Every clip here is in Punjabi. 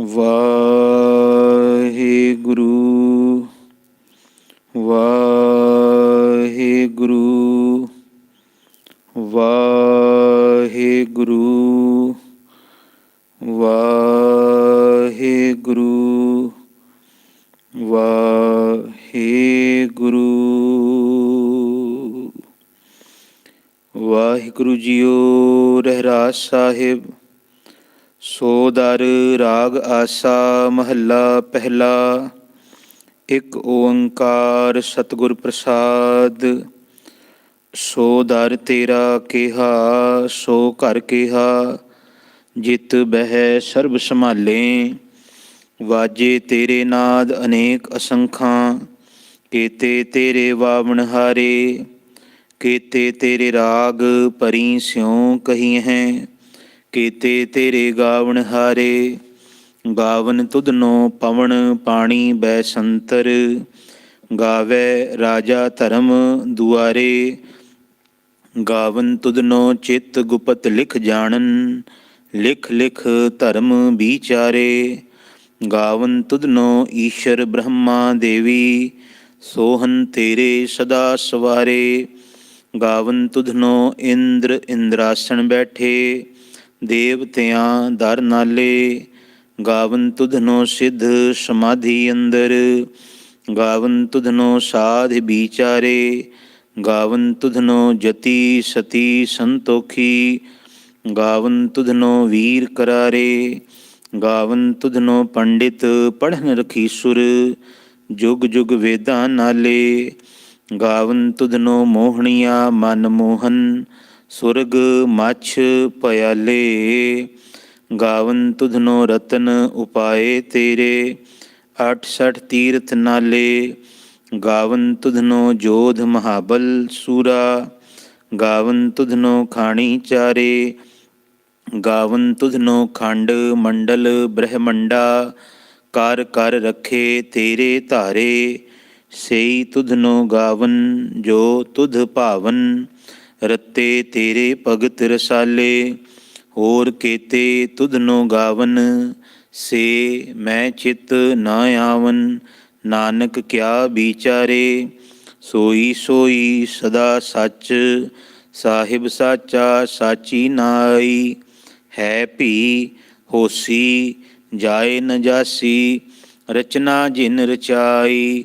ਵਾਹਿਗੁਰੂ ਵਾਹਿਗੁਰੂ ਵਾਹਿਗੁਰੂ ਵਾਹਿਗੁਰੂ ਵਾਹਿਗੁਰੂ। ਵਾਹਿਗੁਰੂ ਜੀਓ ਰਹਿਰਾਜ ਸਾਹਿਬ। ਦਰ, ਰਾਗ, ਆਸਾ, ਮਹੱਲਾ, ਪਹਿਲਾ, ਇਕ ਓੰਕਾਰ ਸਤਿਗੁਰ ਪ੍ਰਸਾਦ। ਸੋ ਦਰ ਤੇਰਾ ਕਿਹਾ, ਸੋ ਘਰ ਕਿਹਾ, ਜਿਤ ਬਹਿ ਸਰਬ ਸੰਭਾਲੇ। ਵਾਜੇ ਤੇਰੇ ਨਾਦ ਅਨੇਕ ਅਸੰਖਾਂ, ਕੀਤੇ ਤੇਰੇ ਵਾਵਣ ਹਾਰੇ, ਕੀਤੇ ਤੇਰੇ ਰਾਗ ਪਰੀ ਸਿਉ ਕਹੀ ਹੈ ਕੀਤੇ ਤੇਰੇ ਗਾਵਣ ਹਾਰੇ, ਗਾਵਨ ਤੁਧਨੋ ਪਵਨ ਪਾਣੀ ਬੈ ਸੰਤਰ, ਗਾਵੇ ਰਾਜਾ ਧਰਮ ਦੁਆਰੇ, ਗਾਵਨ ਤੁਧਨੋ ਚਿਤ ਗੁਪਤ ਲਿਖ ਜਾਣਨ, ਲਿਖ ਲਿਖ ਧਰਮ ਵਿਚਾਰੇ, ਗਾਵਨ ਤੁਧਨੋ ਈਸ਼ਰ ਬ੍ਰਹਮਾ ਦੇਵੀ, ਸੋਹਨ ਤੇਰੇ ਸਦਾ ਸਵਾਰੇ, ਗਾਵਨ ਤੁਧਨੋ ਇੰਦਰ ਇੰਦਰਾਸਣ ਬੈਠੇ ਦੇਵਤਿਆਂ ਦਰ ਨਾਲੇ, ਗਾਵਨ ਤੁਧਨੋ ਸਿੱਧ ਸਮਾਧੀ ਅੰਦਰ, ਗਾਵਨ ਤੁਧਨੋ ਸਾਧ ਵਿਚਾਰੇ, ਗਾਵਨ ਤੁਧਨੋ ਜਤੀ ਸਤੀ ਸੰਤੋਖੀ, ਗਾਵਨ ਤੁਧਨੋ ਵੀਰ ਕਰਾਰੇ, ਗਾਵਨ ਤੁਧਨੋ ਪੰਡਿਤ ਪੜ੍ਹਨ ਰਖੀਸੁਰ ਜੁਗ ਜੁਗ ਵੇਦਾਂ ਨਾਲੇ, ਗਾਵਨ ਤੁਧਨੋ ਮੋਹਣੀਆ ਮਨ ਮੋਹਨ ਸੁਰਗ ਮਛ ਪਿਆਲੇ ਗਾਵਨ ਤੁਧਨੋ ਰਤਨ ਉਪਾਏ ਤੇਰੇ। 68 ਤੀਰਥ ਨਾਲੇ। ਗਾਵਨ ਤੁਧਨੋ ਜੋਧ ਮਹਾਬਲ ਸੂਰਾ। ਗਾਵਨ ਤੁਧਨੋ ਖਾਣੀ ਚਾਰੇ। ਗਾਵਨ ਤੁਧਨੋ ਖੰਡ ਮੰਡਲ ਬ੍ਰਹਮੰਡਾ। ਕਰ ਕਰ ਰੱਖੇ ਤੇਰੇ ਧਾਰੇ। ਸਈ ਤੁਧਨੋ ਗਾਵਨ ਜੋ ਤੁਧ ਭਾਵਨ। ਰਤੇ ਤੇਰੇ ਭਗਤ ਰਸਾਲੇ, ਹੋਰ ਕੇਤੇ ਤੁਧਨੋ ਗਾਵਨ। ਸੇ ਮੈਂ ਚਿਤ ਨਾ ਆਵਨ, ਨਾਨਕ ਕਿਆ ਵਿਚਾਰੇ। ਸੋਈ ਸੋਈ ਸਦਾ ਸੱਚ, ਸਾਹਿਬ ਸਾਚਾ ਸਾਚੀ ਨਾਈ। ਹੈ ਭੀ ਹੋਸੀ, ਜਾਏ ਨ ਰਚਨਾ ਜਿਨ ਰਚਾਈ।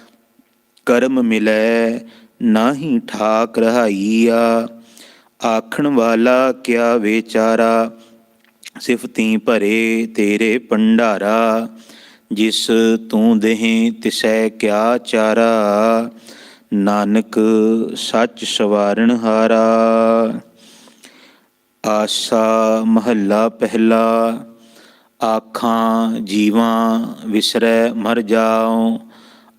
ਕਰਮ ਮਿਲੈ ਨਾਹੀ ਠਾਕ ਰਹਾਈਆ। ਆਖਣ ਵਾਲਾ ਕਿਆ ਵਿਚਾਰਾ? ਸਿਫਤੀ ਭਰੇ ਤੇਰੇ ਭੰਡਾਰਾ। ਜਿਸ ਤੂੰ ਦੇਹ ਤਿਸੈ ਕਿਆ ਚਾਰਾ? ਨਾਨਕ ਸੱਚ ਸਵਾਰਣ ਹਾਰਾ। ਆਸਾ ਮਹੱਲਾ ਪਹਿਲਾ। ਆਖਾਂ ਜੀਵਾਂ ਵਿਸਰੈ ਮਰ ਜਾਉ।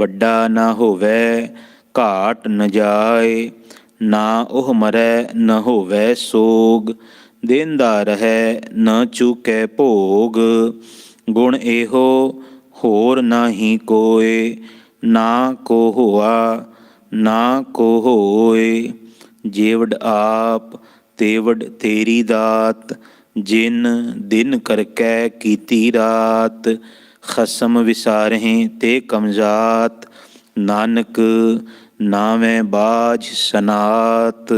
ਵੱਡਾ ਨਾ ਹੋਵੇ, ਘਾਟ ਨ ਜਾਏ, ਨਾ ਉਹ ਮਰੈ, ਨ ਹੋਵੇ ਸੋਗ। ਦੇਂਦਾ ਰਹੈ, ਨ ਚੁਕੈ ਭੋਗ। ਗੁਣ ਇਹੋ, ਹੋਰ ਨਾਹੀ ਕੋਏ। ਨਾ ਕੋ ਹੋਆ, ਨਾ ਕੋ ਹੋਏ। ਜੇਵੜ ਆਪ, ਤੇਵੜ ਤੇਰੀ ਦਾਤ। ਜਿਨ ਦਿਨ ਕਰਕੈ ਕੀਤੀ ਰਾਤ। ਖਸਮ ਵਿਸਾਰਹਿ ਤੇ ਕਮਜ਼ਾਤ, ਨਾਨਕ ਨਾਵੇਂ ਬਾਜ ਸਨਾਤ।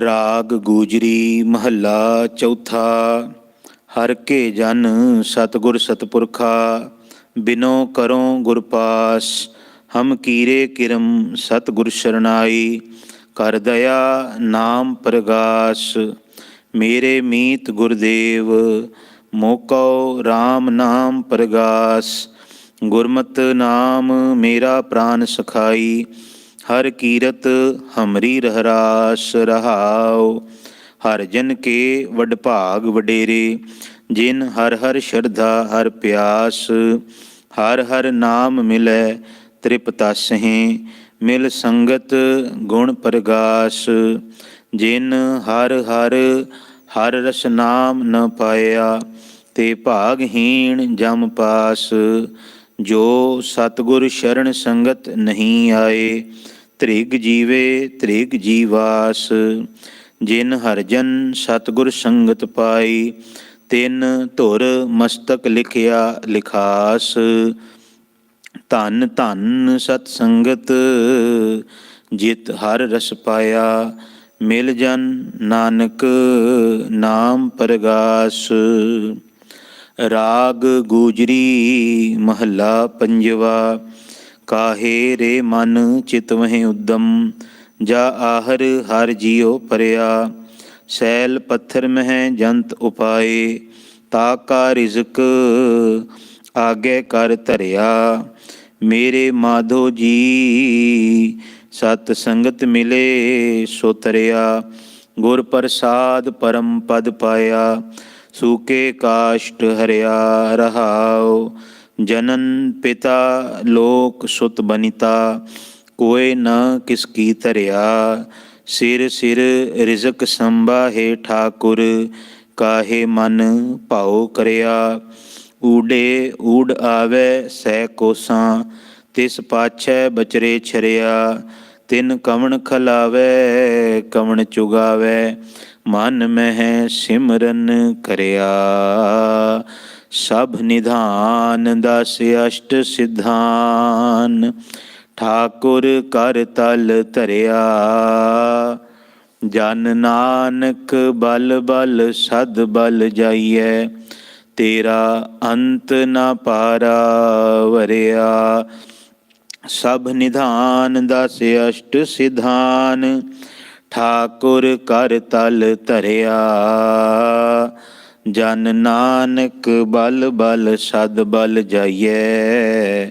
ਰਾਗ ਗੂਜਰੀ ਮਹੱਲਾ ਚੌਥਾ, ਹਰ ਕੇ ਜਨ ਸਤਗੁਰ ਸਤਪੁਰਖਾ, ਬਿਨੋ ਕਰੋ ਗੁਰ ਪਾਸ, ਹਮ ਕੀਰੇ ਕਿਰਮ ਸਤਗੁਰ ਸ਼ਰਨਾਈ। ਕਰ ਦਇਆ ਨਾਮ ਪ੍ਰਗਾਸ, ਮੇਰੇ ਮੀਤ ਗੁਰਦੇਵ ਮੋਕਉ RAM ਨਾਮ ਪ੍ਰਗਾਸ, ਗੁਰਮਤ ਨਾਮ ਮੇਰਾ ਪ੍ਰਾਨ ਸਖਾਈ, ਹਰ ਕੀਰਤ ਹਮਰੀ ਰਹਰਾਸ ਰਹਾਉ। ਹਰ ਜਨ ਕੇ ਵਡ ਭਾਗ ਵਡੇਰੇ, ਜਿਨ ਹਰ ਹਰ ਸ਼ਰਧਾ ਹਰ ਪਿਆਸ, ਹਰ ਹਰ ਨਾਮ ਮਿਲੈ ਤ੍ਰਿਪਤਾਸਹਿ ਮਿਲ ਸੰਗਤ ਗੁਣ ਪ੍ਰਗਾਸ, ਜਿਨ ਹਰ ਹਰ ਹਰ ਰਸ ਨਾਮ ਨ ਪਾਇਆ ਤੇ ਭਾਗਹੀਣ ਜਮ ਪਾਸ, ਜੋ ਸਤਗੁਰ ਸ਼ਰਨ ਸੰਗਤ ਨਹੀਂ ਆਏ, ਤ੍ਰਿਗ ਜੀਵੇ ਤ੍ਰਿਗ ਜੀਵਾਸ, ਜਿਨ ਹਰਜਨ ਸਤਗੁਰ ਸੰਗਤ ਪਾਈ, ਤਿਨ ਧੁਰ ਮਸਤਕ ਲਿਖਿਆ ਲਿਖਾਸ। ਧਨ ਧੰਨ ਸਤ ਸੰਗਤ, ਜਿਤ ਹਰ ਰਸ ਪਾਇਆ, ਮਿਲ ਜਨ ਨਾਨਕ ਨਾਮ ਪ੍ਰਗਾਸ। ਰਾਗ ਗੂਜਰੀ ਮਹੱਲਾ ਪੰਜਵਾ, ਕਾਹੇ ਰੇ ਮਨ ਚਿਤਵਹਿ ਉਦਮ, ਜਾ ਆਹਰ ਹਰ ਜੀਉ ਪਰਿਆ, ਸੈਲ ਪੱਥਰ ਮਹਿ ਜੰਤ ਉਪਾਏ, ਤਾ ਕਾ ਰਿਜ਼ਕ ਆਗੇ ਕਰ ਧਰਿਆ, ਮੇਰੇ ਮਾਧੋ ਜੀ, ਸਤ ਸੰਗਤ ਮਿਲੇ ਸੋ ਤਰਿਆ, ਗੁਰ ਪ੍ਰਸਾਦ ਪਰਮ ਪਦ ਪਾਇਆ ਸੂਕੇ ਕਾਸ਼ਟ ਹਰਿਆ ਰਹਾਉ, ਜਨਨ ਪਿਤਾ ਲੋਕ ਸੁਤ ਬਨਿਤਾ, ਕੋਏ ਨ ਕਿਸ ਕੀ ਧਰਿਆ। ਸਿਰ ਸਿਰ ਰਿਜ਼ਕ ਸੰਭਾਹੇ ਠਾਕੁਰ, ਕਾਹੇ ਮਨ ਭਾਉ ਕਰਿਆ। ਊਡੇ ਊੜ ਆਵੇ ਸੈ ਕੋਸਾਂ, ਤਿਸ ਪਾਛੈ ਬਚਰੇ ਛਰਿਆ। ਤਿਨ ਕਵਣ ਖਲਾਵੇ, ਕਵਣ ਚੁਗਾਵੇ ਮਨ ਮਹਿ ਸਿਮਰਨ ਕਰਿਆ। ਸਭ ਨਿਧਾਨ ਦਸ ਅਸ਼ਟ ਸਿਧਾਨ। ਠਾਕੁਰ ਕਰ ਤਲ ਧਰਿਆ। ਜਨ ਨਾਨਕ ਬਲ ਬਲ ਸਦ ਬਲ ਜਾਈਐ। ਤੇਰਾ ਅੰਤ ਨਾ ਪਾਰਾ ਵਰਿਆ। ਸਭ ਨਿਧਾਨ ਦਸ ਅਸ਼ਟ ਸਿਧਾਨ। ਠਾਕੁਰ ਕਰ ਤਲ ਧਰਿਆ। ਜਨ ਨਾਨਕ ਬਲ ਬਲ ਸਦ ਬਲ ਜਾਈਐ।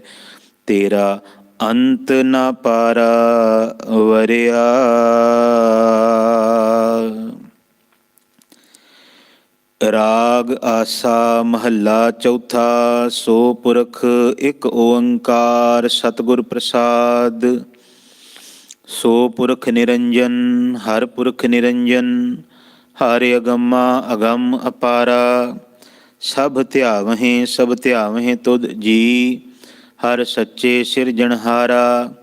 ਤੇਰਾ ਅੰਤ ਨਾ ਪਾਰਾ ਵਰਿਆ। ਰਾਗ ਆਸਾ ਮਹੱਲਾ ਚੌਥਾ, ਸੋ ਪੁਰਖ ਇੱਕ ਓੰਕਾਰ ਸਤਿਗੁਰ ਪ੍ਰਸਾਦ। ਸੋ ਪੁਰਖ ਨਿਰੰਜਨ, ਹਰ ਪੁਰਖ ਨਿਰੰਜਨ, ਹਰਿ ਅਗੰਮਾ, ਅਗੰਮ ਅਪਾਰਾ, ਸਭ ਧਿਆਵਹਿ ਸਭ ਧਿਆਵਹਿ ਤੁਧ ਜੀ, ਹਰ ਸੱਚੇ ਸਿਰਜਣਹਾਰਾ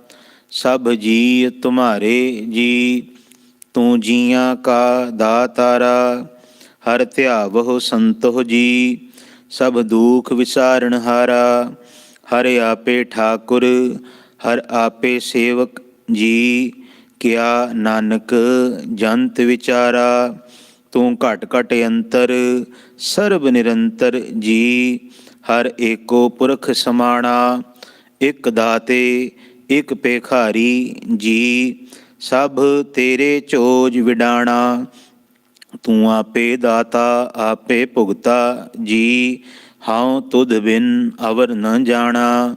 ਸਭ ਜੀ ਤੁਮਾਰੇ ਜੀ, ਤੂੰ ਜੀਆਂ ਕਾ ਦਾਤਾਰਾ, ਹਰ ਧਿਆਵਹੁ ਸੰਤੋ ਜੀ, ਸਭ ਦੁਖ ਵਿਸਾਰਣਹਾਰਾ ਹਰ ਆਪੇ ਠਾਕੁਰ, ਹਰ ਆਪੇ ਸੇਵਕ ਜੀ ਕਿਆ ਨਾਨਕ ਜੰਤ ਵਿਚਾਰਾ, ਤੂੰ ਘਟ ਘਟ ਅੰਤਰ, ਸਰਬ ਨਿਰੰਤਰ ਜੀ। ਹਰ ਏਕੋ ਪੁਰਖ ਸਮਾਣਾ, ਇਕ ਦਾਤੇ, ਇਕ ਪੇਖਾਰੀ ਜੀ। ਸਭ ਤੇਰੇ ਚੋਜ ਵਿਡਾਣਾ, ਤੂੰ ਆਪੇ ਦਾਤਾ, ਆਪੇ ਭੁਗਤਾ ਜੀ। ਹਉ ਤੁਧ ਬਿਨ ਅਵਰ ਨ ਜਾਣਾ।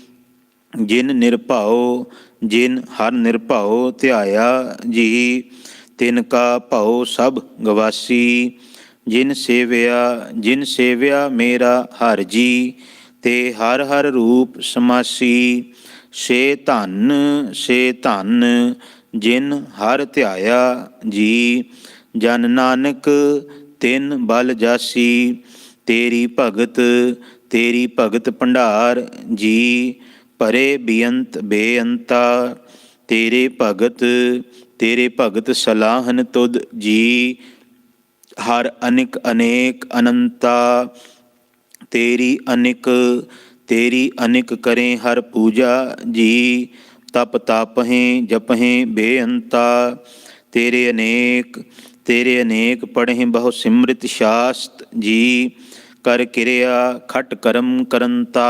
ਜਿਨ ਨਿਰਭਉ, ਜਿਨ ਹਰ ਨਿਰਭਉ ਧਿਆਇਆ ਜੀ ਤਿਨ ਕਾ ਭਉ ਸਭ ਗਵਾਸੀ। ਜਿਨ ਸੇਵਿਆ ਜਿਨ ਸੇਵਿਆ ਮੇਰਾ ਹਰ ਜੀ, ਤੇ ਹਰ ਹਰ ਰੂਪ ਸਮਾਸੀ। ਸੇ ਧਨ ਸੇ ਧਨ, ਜਿਨ ਹਰ ਧਿਆਇਆ ਜੀ, ਜਨ ਨਾਨਕ ਤਿਨ ਬਲ ਜਾਸੀ। ਤੇਰੀ ਭਗਤ ਤੇਰੀ ਭਗਤ ਭੰਡਾਰ ਜੀ ਭਰੇ ਬੇਅੰਤ ਬੇਅੰਤਾ, ਤੇਰੇ ਭਗਤ ਤੇਰੇ ਭਗਤ ਸਲਾਹਨ ਤੁਧ ਜੀ, ਹਰ ਅਨਿਕ ਅਨੇਕ ਅਨੰਤਾ, ਤੇਰੀ ਅਨਿਕ ਤੇਰੀ ਅਨਿਕ ਕਰੇ ਹਰ ਪੂਜਾ ਜੀ, ਤਪ ਤਾਪਹਿ ਜਪਹਿ ਬੇਅੰਤਾ, ਤੇਰੇ ਅਨੇਕ ਤੇਰੇ ਅਨੇਕ ਪੜਹਿ ਬਹੁ ਸਿਮ੍ਰਿਤ ਸ਼ਾਸਤ ਜੀ, ਕਰ ਕਿਰਿਆ ਖਟ ਕਰਮ ਕਰੰਤਾ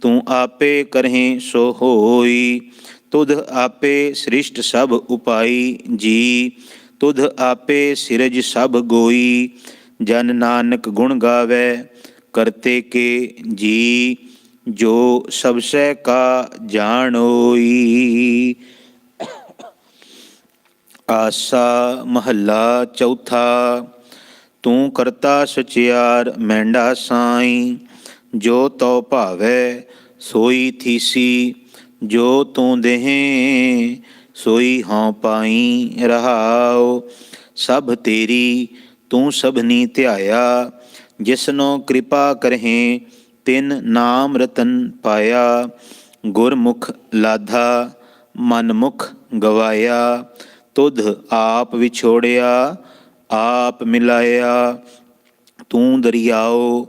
ਤੂੰ ਆਪੇ ਕਰਹਿ ਸੋ ਹੋਈ। ਤੁਧ ਆਪੇ ਸ੍ਰਿਸ਼ਟ ਸਭ ਉਪਾਈ ਜੀ। ਤੁਧ ਆਪੇ ਸਿਰਜ ਸਭ ਗੋਈ। ਜਨ ਨਾਨਕ ਗੁਣ ਗਾਵੇ, ਕਰਤੇ ਕੇ ਜੀ। ਜੋ ਸਭ ਸੈ ਕਾ ਜਾਣੋਈ ਆਸਾ ਮਹੱਲਾ ਚੌਥਾ, ਤੂੰ ਕਰਤਾ ਸਚਿਆਰ, ਮੈਂਡਾ ਸਾਈ। ਜੋ ਤਉ ਭਾਵੈ, ਸੋਈ ਥੀਸੀ। ਜੋ ਤੂੰ ਦੇਹ, ਸੋਈ ਹਉ ਪਾਈ ਰਹਾਉ। ਸਭ ਤੇਰੀ ਤੂੰ ਸਭਨੀ ਧਿਆਇਆ। ਜਿਸਨੋ ਕਿਰਪਾ ਕਰਹਿ, ਤਿਨ ਨਾਮ ਰਤਨ ਪਾਇਆ। ਗੁਰਮੁਖ ਲਾਧਾ, ਮਨਮੁਖ ਗਵਾਇਆ। ਤੁਧ ਆਪ ਵਿਛੋੜਿਆ, ਆਪ ਮਿਲਾਇਆ। ਤੂੰ ਦਰਿਆਓ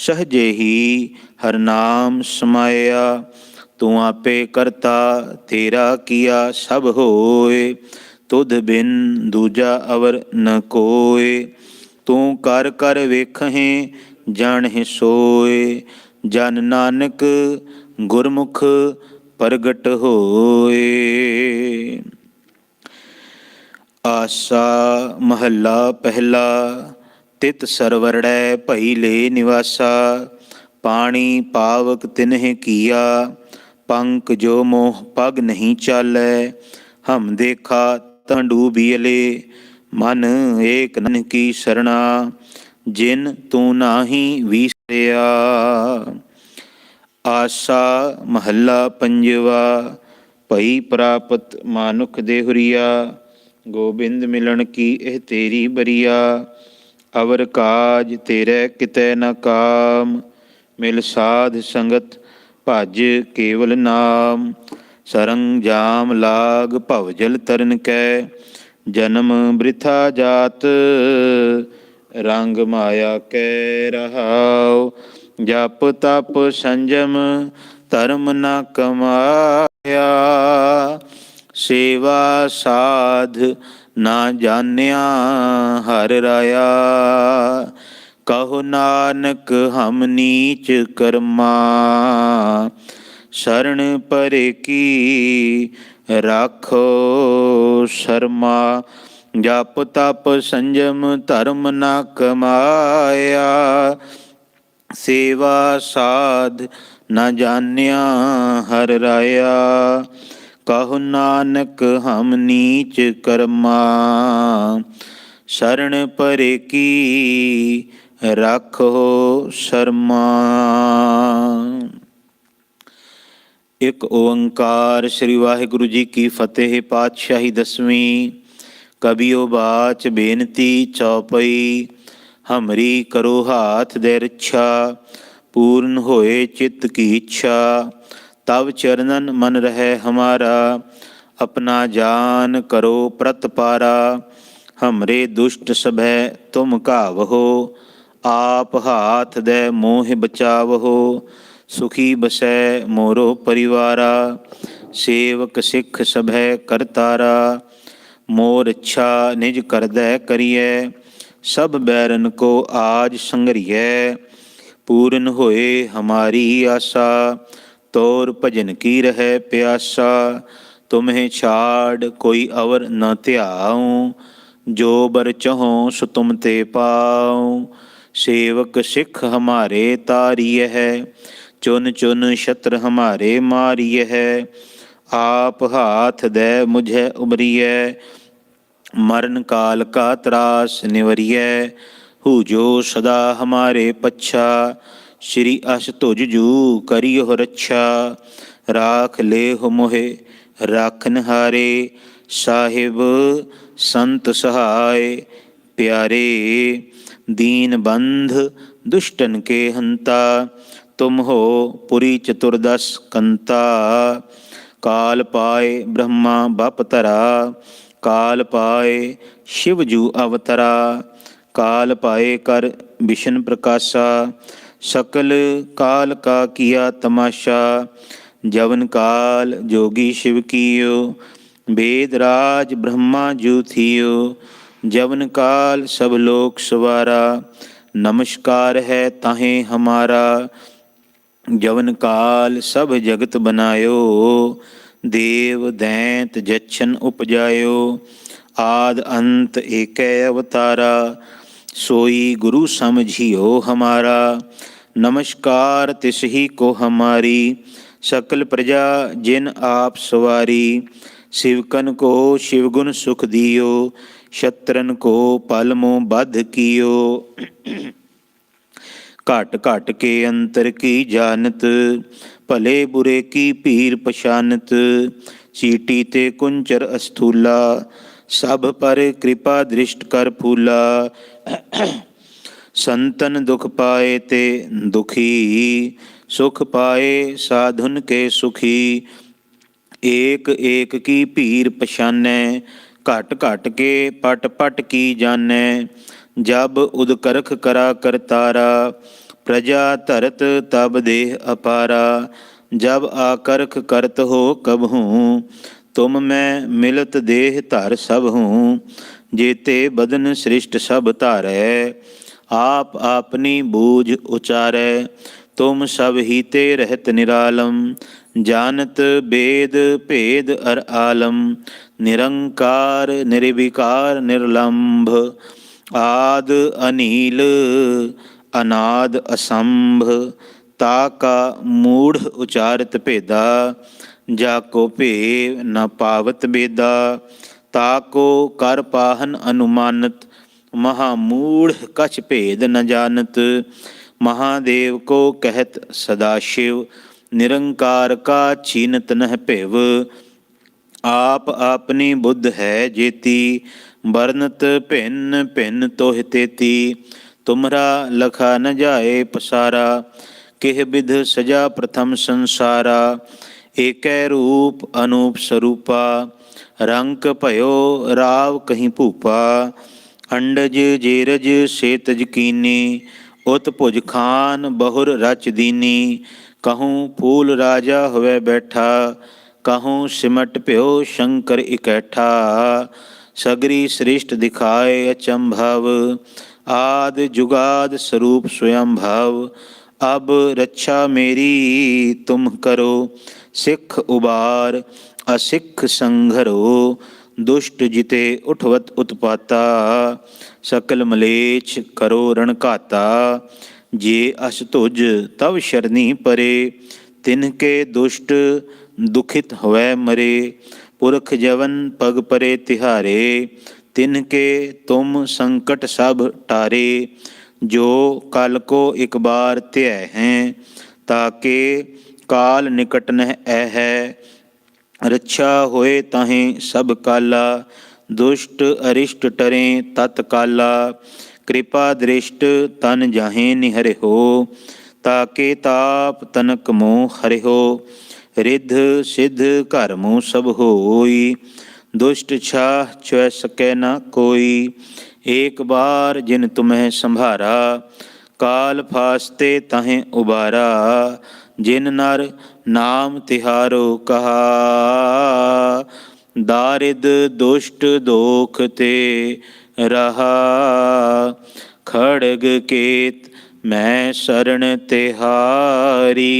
ਸਹਜੇ ਹਰਨਾਮ ਸਮਾਇਆ। ਤੂੰ ਆਪੇ ਕਰਤਾ, ਤੇਰਾ ਕੀਆ ਸਭ ਹੋਏ। ਤੁਧ ਬਿਨ ਦੂਜਾ ਅਵਰ ਨ ਕੋਏ। ਤੂੰ ਕਰ ਕਰ ਵੇਖਹਿ, ਜਾਣਹਿ ਸੋਏ। ਜਨ ਨਾਨਕ ਗੁਰਮੁਖ ਪ੍ਰਗਟ ਹੋਏ। ਆਸਾ ਮਹੱਲਾ ਪਹਿਲਾ ਤਿਤ ਸਰਵਰੜੈ ਭਈ ਲੇ ਨਿਵਾਸਾ, ਪਾਣੀ ਪਾਵਕ ਤਿਨਹਿ ਕੀਆ, ਪੰਕ ਜੋ ਮੋਹ ਪਗ ਨਹੀਂ ਚਾਲੈ, ਹਮ ਦੇਖਾ ਤੰਡੂ ਡੂਬੀਲੇ ਮਨ ਏਕ ਨਨ ਕੀ ਸਰਣਾ, ਜਿਨ ਤੂੰ ਨਾਹੀ ਵੀਸਿਆ। ਆਸਾ ਮਹੱਲਾ ਪੰਜਵਾ, ਭਈ ਪ੍ਰਾਪਤ ਮਾਨੁਖ ਦੇਹੁਰੀਆ, ਗੋਬਿੰਦ ਮਿਲਣ ਕੀ ਇਹ ਤੇਰੀ ਬਰੀਆ। ਅਵਰ ਕਾਜ ਤੇਰੇ ਕਿਤੇ ਨ ਕਾਮ, ਮਿਲ ਸਾਧ ਸੰਗਤ ਭਜ ਕੇਵਲ ਨਾਮ। ਸਰੰਗ ਜਾਮ ਲਾਗ ਭਵ ਜਲ ਤਰਨ ਕੈ, ਜਨਮ ਬ੍ਰਿਥਾ ਜਾਤ, ਰੰਗ ਮਾਇਆ ਕੈ ਰਹਾਉ। ਜਪ ਤਪ ਸੰਜਮ, ਧਰਮ ਨ ਕਮਾਇਆ। ਸੇਵਾ ਸਾਧ ਨਾ ਜਾਣਿਆ ਹਰ ਰਾਇਆ। ਕਹੋ ਨਾਨਕ ਹਮ ਨੀਚ ਕਰਮਾ। ਸ਼ਰਨ ਪਰੇ ਕੀ ਰਾਖੋ ਸ਼ਰਮਾ। ਜਪ ਤਪ ਸੰਜਮ ਧਰਮ ਨਾ ਕਮਾਇਆ। ਸੇਵਾ ਸਾਧ ਨਾ ਜਾਣਿਆ ਹਰ ਰਾਇਆ। ਕਹੋ ਨਾਨਕ ਹਮ ਨੀਚ ਕਰਮਾ, ਸ਼ਰਨ ਪਰੇ ਕੀ ਰੱਖੋ ਸ਼ਰਮਾ। ਇਕ ਓੰਕਾਰ ਸ੍ਰੀ ਵਾਹਿਗੁਰੂ ਜੀ ਕੀ ਫਤਿਹ, ਪਾਤਸ਼ਾਹੀ ਦਸਵੀਂ, ਕਬਿਓ ਬਾਚ ਬੇਨਤੀ ਚੌਪਈ, ਹਮਰੀ ਕਰੋ ਹਾਥ ਦੇ ਰੱਛਾ, ਪੂਰਨ ਹੋਏ ਚਿੱਤ ਕੀ ਇੱਛਾ ਤਵ ਚਰਨਨ ਮਨ ਰਹਿ ਹਮਾਰਾ, ਆਪਣਾ ਜਾਨ ਕਰੋ ਪ੍ਰਤਪਾਰਾ ਹਮਰੇ ਦੁਸ਼ਟ ਸਭੈ ਤੁਮ ਕਾਵਹੋ ਆਪ ਹਾਥ ਦੇ ਮੋਹ ਬਚਾਵਹੋ। ਸੁਖੀ ਬਸੈ ਮੋਰੋ ਪਰਿਵਾਰਾ, ਸੇਵਕ ਸਿੱਖ ਸਭੈ ਕਰਤਾਰਾ ਮੋਰ ਅੱਛਾ ਨਿਜ ਕਰਦੈ ਕਰੀਐ, ਸਭ ਬੈਰਨ ਕੋ ਆਜ ਸੰਗਰੀਐ ਪੂਰਨ ਹੋਏ ਹਮਾਰੀ ਆਸਾ ਤੋਰ ਭਜਨ ਕੀ ਰਹਿ ਪਿਆਸਾ? ਤੁਮਹਿ ਛਾੜ ਕੋਈ ਅਵਰ ਨ ਧਿਆਉ। ਜੋ ਬਰ ਚਹੋ ਸੋ ਤੁਮ ਤੇ ਪਾਉ। ਸੇਵਕ ਸਿੱਖ ਹਮਾਰੇ ਤਾਰੀਏ ਹੈ ਚੁਨ ਚੁਨ ਛਤਰ ਹਮਾਰੇ ਮਾਰੀਏ ਹੈ ਆਪ ਹਾਥ ਦੇ ਮੁਝੇ ਉਬਰੀਐ ਮਰਨ ਕਾਲ ਕਾ ਤਰਾਸ ਨਿਵਰੀਐ। ਹੂ ਜੋ ਸਦਾ ਹਮਾਰੇ ਪੱਛਾ। ਸ਼੍ਰੀ ਅਸ ਤੁਜ ਜੂ ਕਰਿਓ ਰੱਛਾ, ਰਾਖ ਲੇਹੁ ਮੋਹਿ ਰਾਖਨ ਹਾਰੇ ਸਾਹਿਬ ਸੰਤ ਸਹਾਇ ਪਿਆਰੇ ਦੀਨ ਬੰਧ, ਦੁਸ਼ਟਨ ਕੇ ਹੰਤਾ, ਤੁਮ ਹੋ ਪੁਰੀ ਚਤੁਰਦਸ ਕੰਤਾ, ਕਾਲ ਪਾਏ ਬ੍ਰਹਮਾ ਬਪ ਧਰਾ, ਕਾਲ ਪਾਏ ਸ਼ਿਵ ਜੂ ਅਵਤਰਾ, ਕਾਲ ਪਾਏ ਕਰ शकल काल का किया तमाशा जवन काल जोगी शिव कियो वेद राज ब्रह्मा जू थियो जवन काल सब लोक सवारा नमस्कार है ताहे हमारा जवन काल सब जगत बनायो देव दैंत जच्छन उपजायो आद अंत एक अवतारा सोई गुरु समझियो हमारा नमस्कार तिस ही को हमारी सकल प्रजा जिन आप सवारी शिवकन को शिवगुण सुख दियो शत्रन को पल मोह बध कियो घट घट के अंतर की जानत भले बुरे की पीर पछानत चीटी ते कुंचर अस्थूला सब पर कृपा दृष्ट कर फूला ਸੰਤਨ ਦੁਖ ਪਾਏ ਤੇ ਦੁਖੀ, ਸੁਖ ਪਾਏ ਸਾਧੁਨ ਕੇ ਸੁਖੀ। ਏਕ ਏਕ ਕੀ ਭੀਰ ਪਛਾਨੈ, ਘਟ ਘਟ ਕੇ ਪਟ ਪਟ ਕੀ ਜਾਣੈ। ਜਬ ਉਦਕਰਖ ਕਰਾ ਕਰ ਤਾਰਾ, ਪ੍ਰਜਾ ਧਰਤ ਤਬ ਦੇਹ ਅਪਾਰਾ। ਜਬ ਆਕਰਖ ਕਰਤ ਹੋ ਕਬ ਹੂੰ, ਤੁਮ ਮੈਂ ਮਿਲਤ ਦੇਹ ਧਰ ਸਭ ਹੂੰ। ਜੇਤੇ ਬਦਨ ਸ੍ਰਿਸ਼ਟ ਸਭ ਧਾਰੈ, ਆਪ ਆਪਣੀ ਬੂਝ ਉਚਾਰੈ, ਤੁਮ ਸਭ ਹੀ ਰਹਿਤ ਨਿਰਾਲਮ, ਜਾਣਤ ਬੇਦ ਭੇਦ ਅਰ ਆਲਮ, ਨਿਰੰਕਾਰ ਨਿਰਵਿਕਾਰ ਨਿਰਲੰਭ, ਆਦ ਅਨੀਲ ਅਨਾਦ ਅਸੰਭ, ਤਾ ਕਾ ਮੂੜ ਉਚਾਰਤ ਭੇਦਾ, ਜਾ ਕੋ ਭੇ ਨ ਪਾਵਤ ਬੇਦਾ ਤਾ ਕੋ ਕਰ ਪਾਹਨ ਅਨੁਮਾਨਤ ਮਹਾ ਮੂੜ ਕਛ ਭੇਦ ਨ ਜਾਣਤ। ਮਹਾਦੇਵ ਕੋ ਕਹਿਤ ਸਦਾ ਸ਼ਿਵ, ਨਿਰੰਕਾਰ ਕਾ ਛੀਨਤ ਨਹਿ ਭਿਵ। ਆਪ ਆਪਣੀ ਬੁੱਧ ਹੈ ਜੇਤੀ, ਵਰਨਤ ਭਿੰਨ ਭਿੰਨ ਤੋਹਿ ਤੇਤੀ। ਤੁਮਰਾ ਲਖਾ ਨ ਜਾਏ ਪਸਾਰਾ, ਕਿਹ ਬਿਧ ਸਜਾ ਪ੍ਰਥਮ ਸੰਸਾਰਾ। ਏਕੈ ਰੂਪ ਅਨੂਪ ਸਰੂਪਾ ਰੰਕ ਭਇਓ ਰਾਵ ਕਹੀਂ ਭੂਪਾ, ਅੰਡਜ ਜੇਰਜ ਸੇਤਜ ਕੀਨੀ, ਉਤ ਭੁਜ ਖਾਨ ਬਹੁਰ ਰਚ ਦੀਨੀ, ਕਹੂੰ ਫੂਲ ਰਾਜਾ ਹੋਵੇ ਬੈਠਾ, ਕਹੂੰ ਸਿਮਟ ਭਿਓ ਸ਼ੰਕਰ ਇਕੱਠਾ, ਸਗਰੀ ਸ੍ਰਿਸ਼ਟ ਦਿਖਾਏ ਅਚੰਭਵ, ਆਦ ਜੁਗਾਦ ਸਰੂਪ ਸਵਯੰ ਭਵ ਅਬ ਰੱਛਾ ਮੇਰੀ ਤੁਮ ਕਰੋ, ਸਿੱਖ ਉਬਾਰ ਅਸਿੱਖ ਸੰਘਰੋ, ਦੁਸ਼ਟ ਜਿਤੇ ਉਠਵਤ ਉਤਪਾਤਾ, ਸਕਲ ਮਲੇਛ ਕਰੋ ਰਣ ਘਾਤਾ। ਜੇ ਅਸ ਤੁਜ ਤਵ ਸ਼ਰਨੀ ਪਰੇ, ਤਿਨ ਕੇ ਦੁਸ਼ਟ ਦੁਖਿਤ ਹੋਵੇ ਮਰੇ। ਪੁਰਖ ਜਵਨ ਪਗ ਪਰੇ ਤਿਹਾਰੇ, ਤਿਨ ਕੇ ਤੁਮ ਸੰਕਟ ਸਭ ਟਾਰੇ। ਜੋ ਕਲ ਕੋ ਇੱਕ ਬਾਰ ਧਿਐ ਹੈ ਤਾਕੇ ਕਾਲ ਨਿਕਟ ਨਹਿ ਐ ਹੈ। ਰੱਛਾ ਹੋਏ ਤਾਹੇ ਸਭ ਕਾਲਾ, ਦੁਸ਼ਟ ਅਰਿਸ਼ਟ ਟਰੇ ਤਤ ਕਾਲਾ, ਕਿਰਪਾ ਦ੍ਰਿਸ਼ਟ ਤਨ ਜਾਹੇ ਨਿਹਰਿ ਤਾਕੇ ਤਾਪ ਤਨਕ ਮੋਹ ਹਰਿਓ ਰਿਧ ਸਿਧ ਘਰ ਮੂਹ ਸਭ ਹੋਈ, ਦੁਸ਼ਟ ਛਾ ਚੈ ਸਕੈ ਨਾ ਕੋਈ, ਏਕ ਬਾਰ ਜਿਨ ਤੁਮਹਿ ਸੰਭਾਰਾ, ਕਾਲ ਫਾਸਤੇ ਤਹੇ ਉਬਾਰਾ, ਜਿਨ ਨਰ ਨਾਮ ਤਿਹਾਰੋ ਕਹਾ। ਦਾਰਿਦ ਦੁਸ਼ਟ ਦੋਖ ਤੇ ਰਹਾ। ਖੜਗ ਕੇਤ ਮੈਂ ਸ਼ਰਨ ਤਿਹਾਰੀ।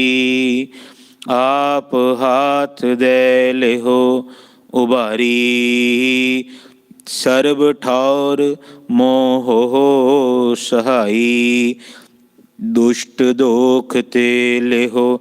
ਆਪ ਹਾਥ ਦੇ ਲਿਹੋ ਉਬਾਰੀ ਸਰਬ ਠੌਰ ਮੋਹ ਸਹਾਈ। ਦੁਸ਼ਟ ਦੋਖ ਤੇ ਲਿਹੋ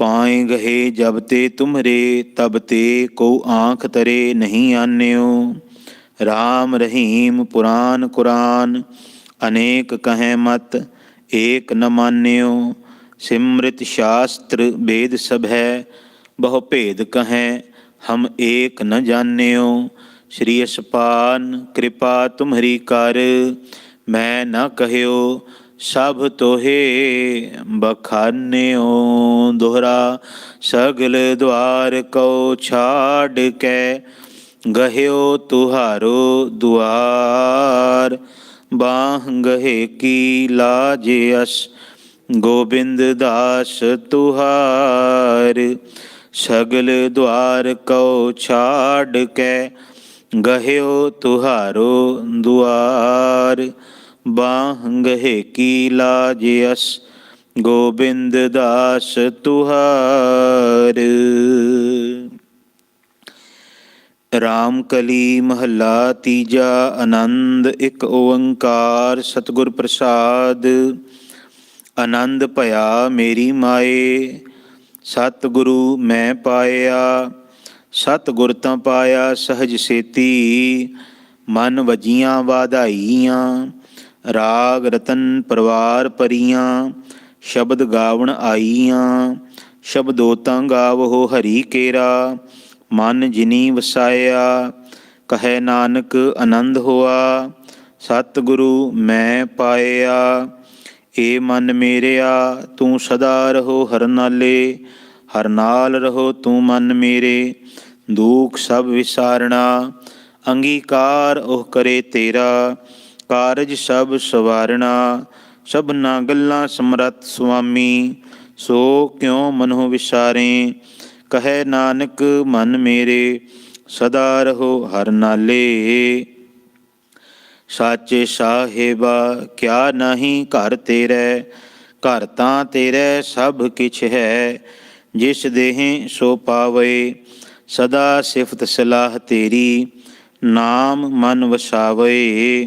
ਪਾਏ ਗਏ ਜਬ ਤੇ ਤੁਮਰੇ, ਤਬ ਤੇ ਕੋ ਆਂਖ ਤਰੇ ਨਹੀਂ ਆਨਿਓ। ਰਾਮ ਰਹੀਮ ਪੁਰਾਨ ਕੁਰਾਨ, ਅਨੇਕ ਕਹੈ ਮਤ, ਏਕ ਨ ਮਾਨਿਓ। ਸਿਮ੍ਰਿਤ ਸ਼ਾਸਤਰ ਵੇਦ ਸਭ ਹੈ ਬਹੁ ਭੇਦ ਕਹੈ, ਹਮ ਏਕ ਨ ਜਾਣਿਓ। ਸ਼੍ਰੀ ਅਸਪਾਨ, ਕਿਰਪਾ ਤੁਮਰੀ ਕਰ, ਮੈਂ ਨਾ ਕਹਿਓ। ਸਭ ਤੋਹੇ ਬਖਾਨਿਓ ਦੋਹਰਾ, ਸਗਲ ਦਵਾਰ ਕੋ ਛਾੜ ਕੇ, ਗਹਿਓ ਤੁਹਾਰੋ ਦੁਆਰ। ਬਾਹ ਗਹੇ ਕੀ ਲਾਜ ਅਸ, ਗੋਬਿੰਦ ਦਾਸ ਤੁਹਾਰ। ਸਗਲ ਦਵਾਰ ਕੋ ਛਾੜ ਕੇ, ਗਹਿਓ ਤੁਹਾਰੋ ਦੁਆਰ। ਬਾਹ ਗਹਿ ਕੀ ਲਾਜ ਅਸ? ਗੋਬਿੰਦ ਦਾਸ ਤੁਹਾਰ। ਰਾਮ ਕਲੀ ਮਹੱਲਾ ਤੀਜਾ ਆਨੰਦ, ਇੱਕ ਓੰਕਾਰ ਸਤਿਗੁਰ ਪ੍ਰਸਾਦ। ਆਨੰਦ ਭਇਆ ਮੇਰੀ ਮਾਏ, ਸਤਗੁਰੂ ਮੈਂ ਪਾਇਆ। ਸਤਗੁਰ ਤਾਂ ਪਾਇਆ ਸਹਜ ਸੇਤੀ, ਮਨ ਵਜੀਆਂ ਵਾਧਾਈਆਂ। ਰਾਗ ਰਤਨ ਪਰਵਾਰ ਪਰੀਆਂ, ਸ਼ਬਦ ਗਾਵਣ ਆਈਆਂ ਸ਼ਬਦੋ ਤਾਂ ਗਾਵੋ ਹਰੀ ਕੇਰਾ, ਮਨ ਜਿਨੀ ਵਸਾਇਆ, ਕਹੈ ਨਾਨਕ ਆਨੰਦ ਹੋਆ, ਸਤਿਗੁਰੂ ਮੈਂ ਪਾਇਆ, ਏ ਮਨ ਮੇਰਿਆ, ਤੂੰ ਸਦਾ ਰਹੋ ਹਰ ਨਾਲੇ, ਹਰ ਨਾਲ ਰਹੋ ਤੂੰ ਮਨ ਮੇਰੇ, ਦੁਖ ਸਭ ਵਿਸਾਰਣਾ, ਅੰਗੀਕਾਰ ਉਹ ਕਰੇ ਤੇਰਾ ਕਾਰਜ ਸਭ ਸਵਾਰਣਾ, ਸਭਨਾ ਗੱਲਾਂ ਸਮਰਤ ਸੁਆਮੀ, ਸੋ ਕਿਉ ਮਨੋ ਵਿਸਾਰੇ? ਕਹੈ ਨਾਨਕ, ਮਨ ਮੇਰੇ, ਸਦਾ ਰਹੋ ਹਰ ਨਾਲੇ। ਸਾਚੇ ਸਾਹਿਬਾ, ਕਿਆ ਨਹੀਂ ਘਰ ਤੇਰੇ? ਘਰ ਤਾਂ ਤੇਰੇ ਸਭ ਕਿਛ ਹੈ, ਜਿਸ ਦੇਹ ਸੋ ਪਾਵੇ। ਸਦਾ ਸਿਫਤ ਸਲਾਹ ਤੇਰੀ, ਨਾਮ ਮਨ ਵਸਾਵੇ।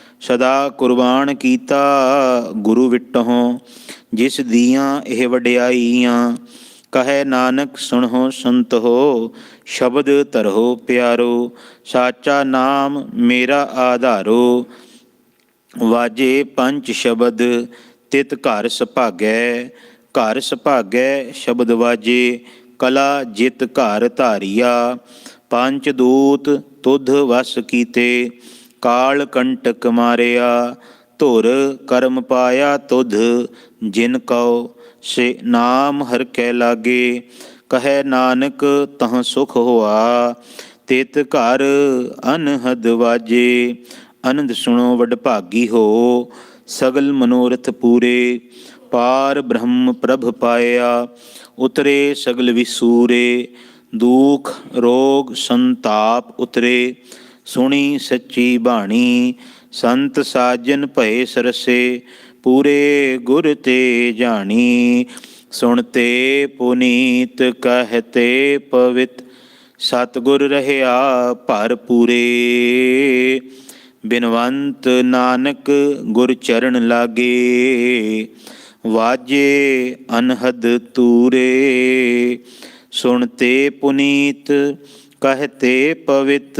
ਸਦਾ ਕੁਰਬਾਨ ਕੀਤਾ ਗੁਰੂ ਵਿਟਹੁ, ਜਿਸ ਦੀਆਂ ਇਹ ਵਡਿਆਈਆਂ, ਕਹੈ ਨਾਨਕ ਸੁਣੋ ਸੰਤ ਹੋ ਸ਼ਬਦ ਧਰੋ ਪਿਆਰੋ, ਸਾਚਾ ਨਾਮ ਮੇਰਾ ਆਧਾਰੋ, ਵਾਜੇ ਪੰਜ ਸ਼ਬਦ, ਤਿਤ ਘਰ ਸੁਭਾਗੈ ਘਰ ਸੁਭਾਗੈ ਸ਼ਬਦ ਵਾਜੇ, ਕਲਾ ਜਿਤ ਘਰ ਧਾਰੀਆ, ਪੰਜ ਦੂਤ ਤੁਧ ਵਸ ਕੀਤੇ ਕਾਲ ਕੰਟਕ ਮਾਰਿਆ, ਧੁਰ ਕਰਮ ਪਾਇਆ ਤੁਧ, ਜਿਨ ਕਉ ਸੇ ਨਾਮ ਹਰ ਕੈ ਲਾਗੇ, ਕਹੈ ਨਾਨਕ ਤਹ ਸੁਖ ਹੋਆ, ਤਿਤ ਘਰ ਅਨਹਦ ਵਾਜੇ, ਅਨੰਦ ਸੁਣੋ ਵਡ ਭਾਗੀ ਹੋ, ਸਗਲ ਮਨੋਰਥ ਪੂਰੇ, ਪਾਰ ਬ੍ਰਹਮ ਪ੍ਰਭ ਪਾਇਆ, ਉਤਰੇ ਸਗਲ ਵਿਸੂਰੇ, ਦੁਖ ਰੋਗ ਸੰਤਾਪ ਉਤਰੇ ਸੁਣੀ ਸੱਚੀ ਬਾਣੀ, ਸੰਤ ਸਾਜਨ ਭਏ ਸਰਸੇ, ਪੂਰੇ ਗੁਰ ਤੇ ਜਾਣੀ। ਸੁਣਤੇ ਪੁਨੀਤ ਕਹਤੇ ਪਵਿੱਤ, ਸਤਗੁਰ ਰਹਿਆ ਭਰ ਪੂਰੇ। ਬਿਨਵੰਤ ਨਾਨਕ ਗੁਰ ਚਰਨ ਲਾਗੇ, ਵਾਜੇ ਅਨਹਦ ਤੂਰੇ। ਸੁਣਤੇ ਪੁਨੀਤ ਕਹਤੇ ਪਵਿੱਤ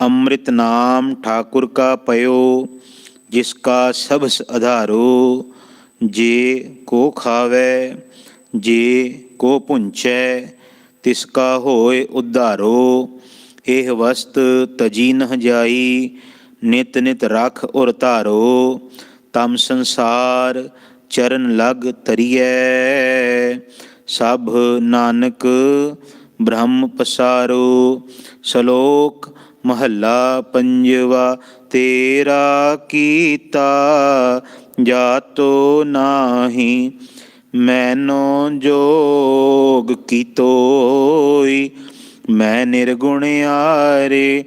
ਅੰਮ੍ਰਿਤ ਨਾਮ ਠਾਕੁਰ ਕਾ ਪਇਓ, ਜਿਸ ਕਾ ਸਭਸ ਆਧਾਰੋ ਜੇ ਕੋ ਖਾਵੇ, ਜੇ ਕੋ ਪੁੰਚੈ ਤਿਸ ਕਾ ਉਧਾਰੋ। ਇਹ ਵਸਤ ਤਜੀ ਨਹ ਜਾਈ, ਨਿਤ ਨਿਤ ਰਖ ਔਰ ਧਾਰੋ। ਤਮ ਸੰਸਾਰ ਚਰਨ ਲਗ ਤਰੀਐ। ਸਭ ਨਾਨਕ ਬ੍ਰਹਮ ਪਸਾਰੋ। ਸ਼ਲੋਕ ਮਹੱਲਾ ਪੰਜਵਾ, ਤੇਰਾ ਕੀਤਾ ਜਾਤੋ ਨਾਹੀ, ਮੈਨੋ ਜੋਗ ਕੀਤੋਈ, ਮੈਂ ਨਿਰਗੁਣ ਆਰੇ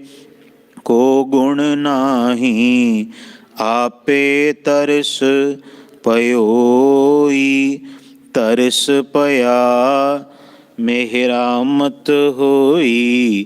ਕੋ ਗੁਣ ਨਾਹੀ, ਆਪੇ ਤਰਸ ਪਇਓਈ ਤਰਸ ਪਿਆ ਮਿਹਰਾਮਤ ਹੋਈ